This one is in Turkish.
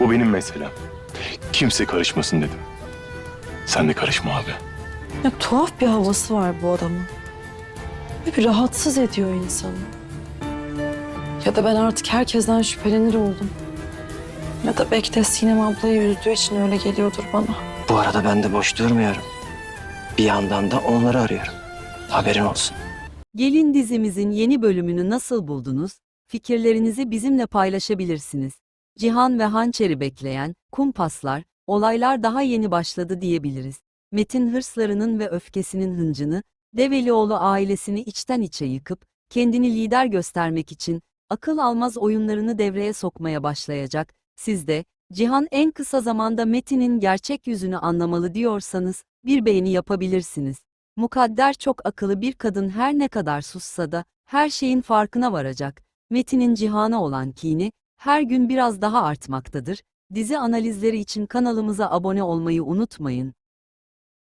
Bu benim meselem. Kimse karışmasın dedim. Sen de karışma abi. Ya tuhaf bir havası var bu adamın. Ve bir rahatsız ediyor insanı. Ya da ben artık herkesten şüphelenir oldum. Ya da belki de Sinem ablayı üzdüğü için öyle geliyordur bana. Bu arada ben de boş durmuyorum. Bir yandan da onları arıyorum. Haberin olsun. Gelin dizimizin yeni bölümünü nasıl buldunuz? Fikirlerinizi bizimle paylaşabilirsiniz. Cihan ve Hançer'i bekleyen, kumpaslar, olaylar daha yeni başladı diyebiliriz. Metin hırslarının ve öfkesinin hıncını, Develioğlu ailesini içten içe yıkıp, kendini lider göstermek için, akıl almaz oyunlarını devreye sokmaya başlayacak. Siz de, Cihan en kısa zamanda Metin'in gerçek yüzünü anlamalı diyorsanız, bir beğeni yapabilirsiniz. Mukadder çok akıllı bir kadın her ne kadar sussa da, her şeyin farkına varacak. Metin'in Cihan'a olan kini, her gün biraz daha artmaktadır. Dizi analizleri için kanalımıza abone olmayı unutmayın.